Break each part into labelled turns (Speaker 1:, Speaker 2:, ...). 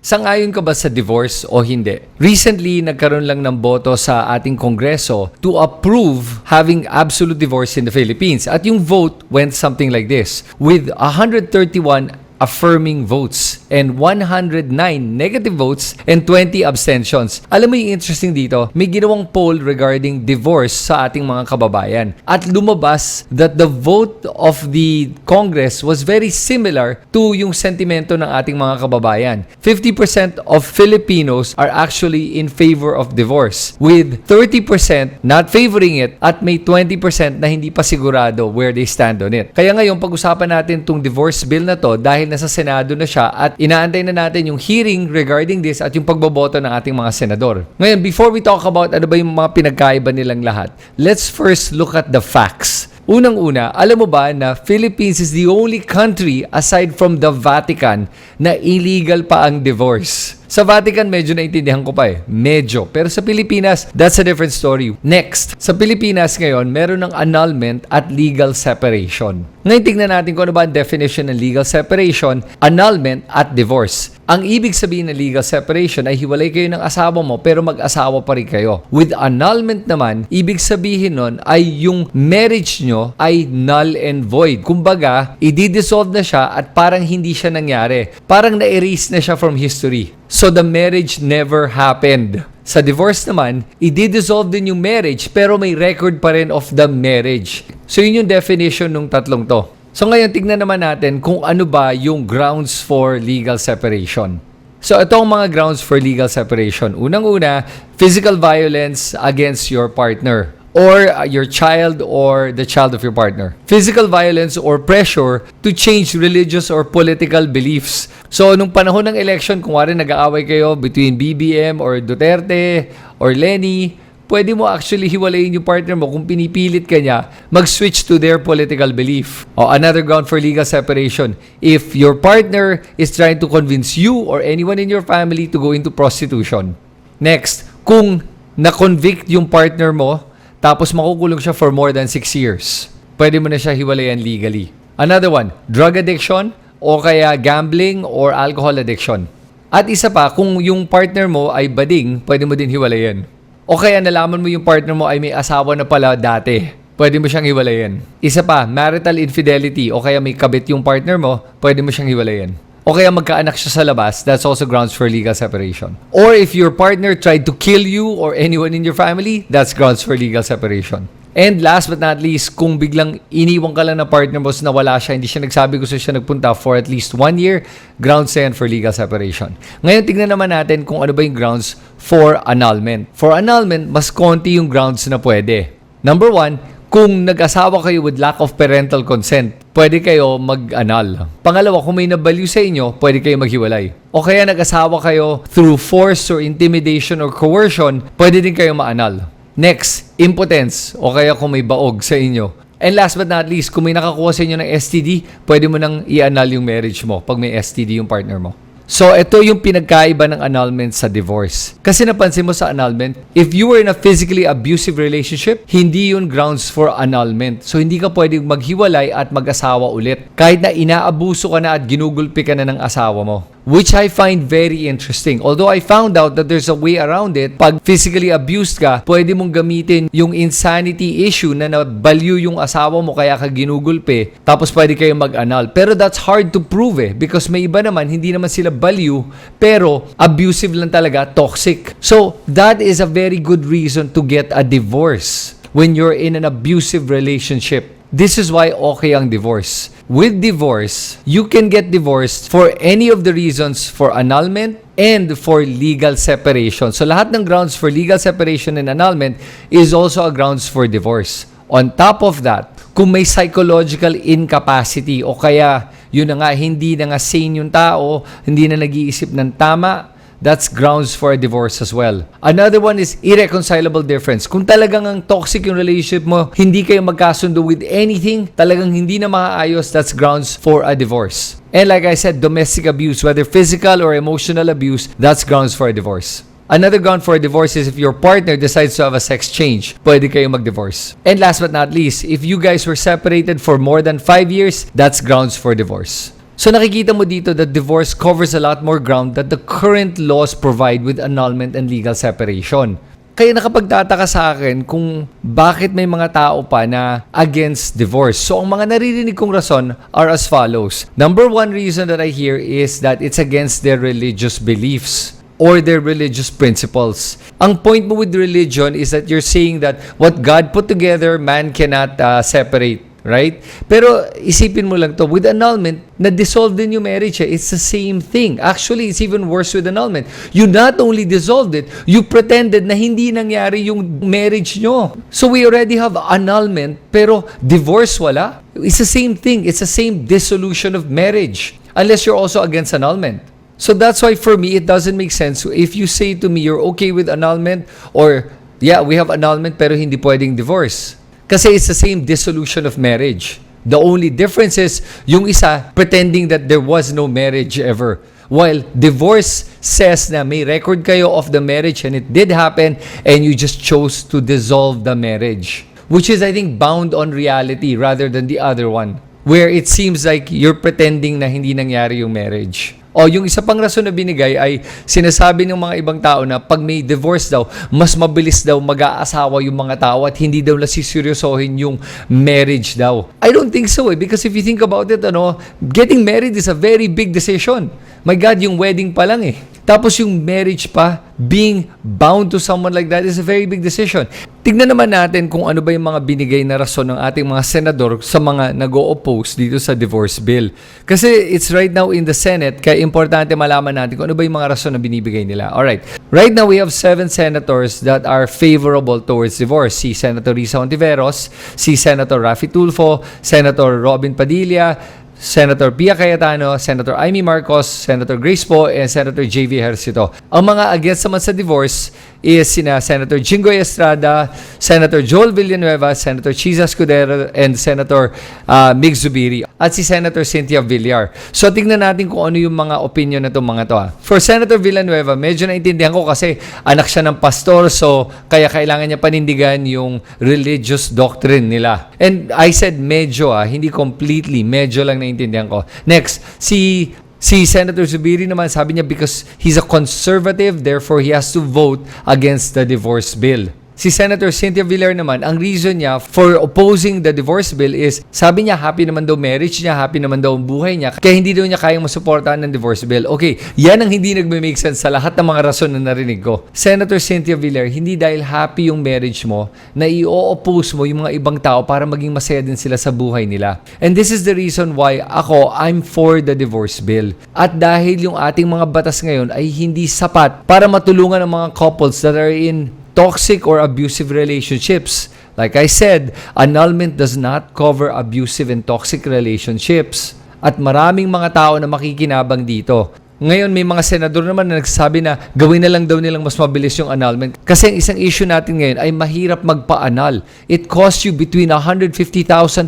Speaker 1: Sangayon ka ba sa divorce o hindi? Recently, nagkaroon lang ng boto sa ating kongreso to approve having absolute divorce in the Philippines. At yung vote went something like this. With 131 affirming votes and 109 negative votes and 20 abstentions. Alam mo yung interesting dito, may ginawang poll regarding divorce sa ating mga kababayan. At lumabas that the vote of the Congress was very similar to yung sentimento ng ating mga kababayan. 50% of Filipinos are actually in favor of divorce with 30% not favoring it at may 20% na hindi pa sigurado where they stand on it. Kaya ngayon pag-usapan natin tong divorce bill na to dahil nasa Senado na siya at inaantay na natin yung hearing regarding this at yung pagboboto ng ating mga senador. Ngayon, before we talk about ano ba yung mga pinagkaiba nilang lahat, let's first look at the facts. Unang-una, alam mo ba na Philippines is the only country aside from the Vatican na illegal pa ang divorce. Sa Vatican, medyo naintindihan ko pa eh. Medyo. Pero sa Pilipinas, that's a different story. Next, sa Pilipinas ngayon, meron ng annulment at legal separation. Ngayon, tingnan natin kung ano ba ang definition ng legal separation, annulment at divorce. Ang ibig sabihin ng legal separation ay hiwalay kayo ng asawa mo pero mag-asawa pa rin kayo. With annulment naman, ibig sabihin nun ay yung marriage nyo ay null and void. Kumbaga, i-dissolve na siya at parang hindi siya nangyari. Parang na-erase na siya from history. So the marriage never happened. Sa divorce naman, i-dissolve din yung marriage pero may record pa rin of the marriage. So yun yung definition ng tatlong to. So ngayon, tignan naman natin kung ano ba yung grounds for legal separation. So ito ang mga grounds for legal separation. Unang-una, physical violence against your partner or uh, your child or the child of your partner. Physical violence or pressure to change religious or political beliefs. So, nung panahon ng election, kung wari nag-aaway kayo between BBM or Duterte or Lenny, pwede mo actually hiwalayin yung partner mo kung pinipilit ka niya mag-switch to their political belief. O another ground for legal separation, if your partner is trying to convince you or anyone in your family to go into prostitution. Next, kung na-convict yung partner mo, tapos makukulong siya for more than 6 years, pwede mo na siya hiwalayan legally. Another one, drug addiction o kaya gambling or alcohol addiction. At isa pa, kung yung partner mo ay bading, pwede mo din hiwalayan. O kaya nalaman mo yung partner mo ay may asawa na pala dati, pwede mo siyang hiwalayan. Isa pa, marital infidelity o kaya may kabit yung partner mo, pwede mo siyang hiwalayan. O kaya magkaanak siya sa labas, that's also grounds for legal separation. Or if your partner tried to kill you or anyone in your family, that's grounds for legal separation. And last but not least, kung biglang iniwan ka lang ng partner mo na wala siya, hindi siya nagsabi gusto siya nagpunta for at least one year, grounds yan for legal separation. Ngayon, tignan naman natin kung ano ba yung grounds for annulment. For annulment, mas konti yung grounds na pwede. Number one, kung nag-asawa kayo with lack of parental consent, pwede kayo mag-annul. Pangalawa, kung may nabaliw sa inyo, pwede kayo maghiwalay. O kaya nag-asawa kayo through force or intimidation or coercion, pwede din kayo ma-annul. Next, impotence o kaya kung may baog sa inyo. And last but not least, kung may nakakuha sa inyo ng STD, pwede mo nang i-annul yung marriage mo pag may STD yung partner mo. So, ito yung pinagkaiba ng annulment sa divorce. Kasi napansin mo sa annulment, if you were in a physically abusive relationship, hindi yun grounds for annulment. So, hindi ka pwedeng maghiwalay at mag-asawa ulit. Kahit na inaabuso ka na at ginugulpi ka na ng asawa mo. Which I find very interesting. Although I found out that there's a way around it. Pag physically abused ka, pwede mong gamitin yung insanity issue na nabaliw yung asawa mo kaya ka ginugulpi. Tapos pwede kayo mag-annul. Pero that's hard to prove eh. Because may iba naman, hindi naman sila baliw. Pero abusive lang talaga, toxic. So that is a very good reason to get a divorce when you're in an abusive relationship. This is why okay ang divorce. With divorce, you can get divorced for any of the reasons for annulment and for legal separation. So lahat ng grounds for legal separation and annulment is also a grounds for divorce. On top of that, kung may psychological incapacity o kaya yun na nga, hindi na nga sane yung tao, hindi na nag-iisip ng tama, that's grounds for a divorce as well. Another one is irreconcilable difference. Kung talagang ang toxic yung relationship mo, hindi kayo magkasundo with anything, talagang hindi na maayos, that's grounds for a divorce. And like I said, domestic abuse, whether physical or emotional abuse, that's grounds for a divorce. Another ground for a divorce is if your partner decides to have a sex change, pwede kayo mag-divorce. And last but not least, if you guys were separated for more than 5 years, that's grounds for divorce. So nakikita mo dito that divorce covers a lot more ground that the current laws provide with annulment and legal separation. Kaya nakapagtataka sa akin kung bakit may mga tao pa na against divorce. So ang mga naririnig kong rason are as follows. Number one reason that I hear is that it's against their religious beliefs or their religious principles. Ang point mo with religion is that you're saying that what God put together, man cannot uh, separate. Right? Pero isipin mo lang to, with annulment, na-dissolve din yung marriage. Eh. It's the same thing. Actually, it's even worse with annulment. You not only dissolved it, you pretended na hindi nangyari yung marriage nyo. So we already have annulment, pero divorce wala. It's the same thing. It's the same dissolution of marriage. Unless you're also against annulment. So that's why for me, it doesn't make sense. If you say to me, you're okay with annulment, or yeah, we have annulment pero hindi pwedeng divorce. Kasi it's the same dissolution of marriage. The only difference is, yung isa pretending that there was no marriage ever. While divorce says na may record kayo of the marriage and it did happen and you just chose to dissolve the marriage. Which is, I think, bound on reality rather than the other one. Where it seems like you're pretending na hindi nangyari yung marriage. O yung isa pang rason na binigay ay sinasabi ng mga ibang tao na pag may divorce daw, mas mabilis daw mag-aasawa yung mga tao at hindi daw nasiseryosohin yung marriage daw. I don't think so eh because if you think about it, ano, getting married is a very big decision. My God, yung wedding pa lang eh. Tapos yung marriage pa, being bound to someone like that is a very big decision. Tignan naman natin kung ano ba yung mga binigay na rason ng ating mga senador sa mga nag-o-oppose dito sa divorce bill. Kasi it's right now in the Senate, kaya importante malaman natin kung ano ba yung mga rason na binibigay nila. Alright, right now we have seven senators that are favorable towards divorce. Si Senator Risa Ontiveros, si Senator Rafi Tulfo, Senator Robin Padilla, Senator Pia Cayetano, Senator Amy Marcos, Senator Grace Poe, and Senator JV Ejercito. Ang mga against naman sa divorce is sina Senator Jingoy Estrada, Senator Joel Villanueva, Senator Chiza Escudero, and Senator uh, Mig Zubiri, at si Senator Cynthia Villar. So tingnan natin kung ano yung mga opinion na itong mga to. ah. For Senator Villanueva, medyo naintindihan ko kasi anak siya ng pastor, so kaya kailangan niya panindigan yung religious doctrine nila. And I said medyo ah, hindi completely, medyo lang naintindihan ko. Next, si Si Senator Zubiri naman sabi niya because he's a conservative, therefore he has to vote against the divorce bill. Si Senator Cynthia Villar naman, ang reason niya for opposing the divorce bill is, sabi niya happy naman daw marriage niya, happy naman daw ang buhay niya, kaya hindi daw niya kayang masuportahan ng divorce bill. Okay, yan ang hindi nagme-make sense sa lahat ng mga rason na narinig ko. Senator Cynthia Villar, hindi dahil happy yung marriage mo, na i-oppose mo yung mga ibang tao para maging masaya din sila sa buhay nila. And this is the reason why ako, I'm for the divorce bill. At dahil yung ating mga batas ngayon ay hindi sapat para matulungan ang mga couples that are in toxic or abusive relationships. Like I said, annulment does not cover abusive and toxic relationships. At maraming mga tao na makikinabang dito. Ngayon, may mga senador naman na nagsasabi na gawin na lang daw nilang mas mabilis yung annulment. Kasi ang isang issue natin ngayon ay mahirap magpa-annul. It costs you between 150,000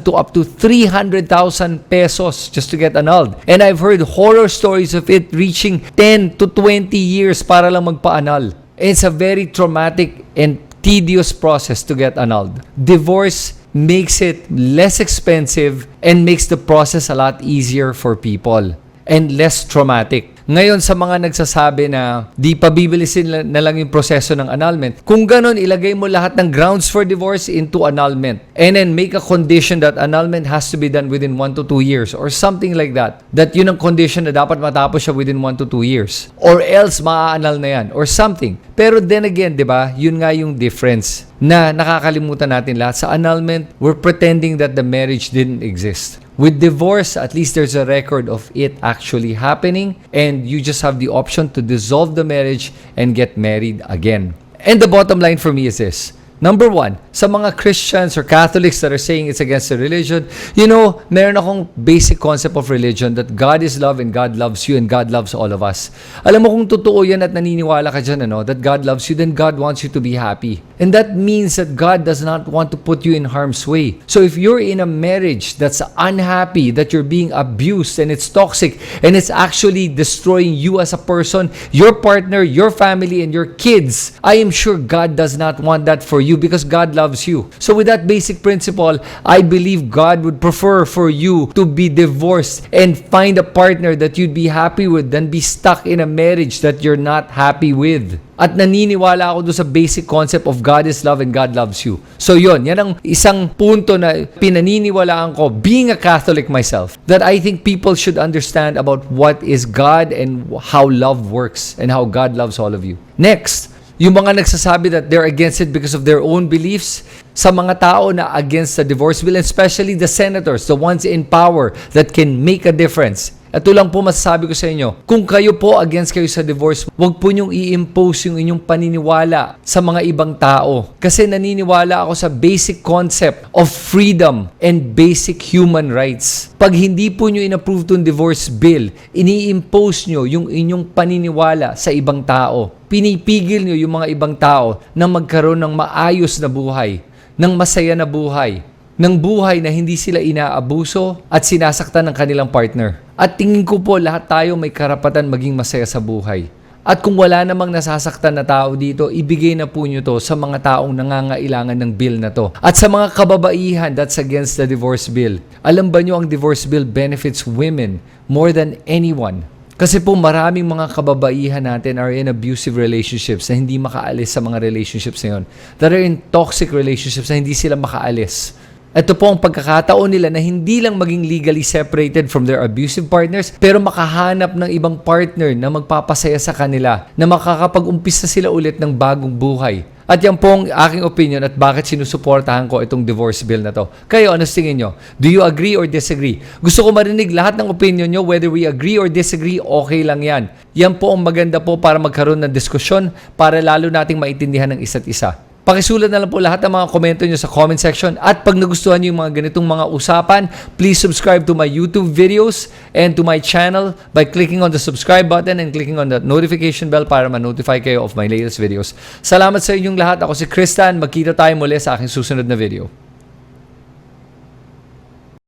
Speaker 1: to up to 300,000 pesos just to get annulled. And I've heard horror stories of it reaching 10 to 20 years para lang magpa-annul. It's a very traumatic and tedious process to get annulled. Divorce makes it less expensive and makes the process a lot easier for people and less traumatic. Ngayon sa mga nagsasabi na di pa bibilisin na lang yung proseso ng annulment, kung ganon ilagay mo lahat ng grounds for divorce into annulment and then make a condition that annulment has to be done within 1 to 2 years or something like that. That yun ang condition na dapat matapos siya within 1 to 2 years. Or else maa-annul na yan or something. Pero then again, di ba, yun nga yung difference na nakakalimutan natin lahat. Sa annulment, we're pretending that the marriage didn't exist. With divorce, at least there's a record of it actually happening, and you just have the option to dissolve the marriage and get married again. And the bottom line for me is this. Number one, sa mga Christians or Catholics that are saying it's against the religion, you know, meron akong basic concept of religion that God is love and God loves you and God loves all of us. Alam mo kung totoo yan at naniniwala ka dyan, ano, that God loves you, then God wants you to be happy. And that means that God does not want to put you in harm's way. So if you're in a marriage that's unhappy, that you're being abused and it's toxic and it's actually destroying you as a person, your partner, your family, and your kids, I am sure God does not want that for you you because God loves you. So with that basic principle, I believe God would prefer for you to be divorced and find a partner that you'd be happy with than be stuck in a marriage that you're not happy with. At naniniwala ako doon sa basic concept of God is love and God loves you. So yon, yan ang isang punto na pinaniniwalaan ko being a Catholic myself that I think people should understand about what is God and how love works and how God loves all of you. Next, yung mga nagsasabi that they're against it because of their own beliefs, sa mga tao na against the divorce bill, especially the senators, the ones in power that can make a difference. Ito lang po masasabi ko sa inyo, kung kayo po against kayo sa divorce, huwag po niyong i-impose yung inyong paniniwala sa mga ibang tao. Kasi naniniwala ako sa basic concept of freedom and basic human rights. Pag hindi po niyo inapprove tong divorce bill, ini-impose niyo yung inyong paniniwala sa ibang tao. Pinipigil niyo yung mga ibang tao na magkaroon ng maayos na buhay, ng masaya na buhay, ng buhay na hindi sila inaabuso at sinasaktan ng kanilang partner. At tingin ko po lahat tayo may karapatan maging masaya sa buhay. At kung wala namang nasasaktan na tao dito, ibigay na po nyo to sa mga taong nangangailangan ng bill na to. At sa mga kababaihan that's against the divorce bill, alam ba nyo ang divorce bill benefits women more than anyone. Kasi po maraming mga kababaihan natin are in abusive relationships na hindi makaalis sa mga relationships na yun. That are in toxic relationships na hindi sila makaalis. Ito po ang pagkakataon nila na hindi lang maging legally separated from their abusive partners, pero makahanap ng ibang partner na magpapasaya sa kanila, na makakapag-umpisa sila ulit ng bagong buhay. At yan po ang aking opinion at bakit sinusuportahan ko itong divorce bill na to. Kayo, ano sa tingin nyo? Do you agree or disagree? Gusto ko marinig lahat ng opinion nyo, whether we agree or disagree, okay lang yan. Yan po ang maganda po para magkaroon ng diskusyon, para lalo nating maintindihan ng isa't isa. Pakisulat na lang po lahat ng mga komento nyo sa comment section. At pag nagustuhan nyo yung mga ganitong mga usapan, please subscribe to my YouTube videos and to my channel by clicking on the subscribe button and clicking on the notification bell para ma-notify kayo of my latest videos. Salamat sa inyong lahat. Ako si Kristan. Magkita tayo muli sa aking susunod na video.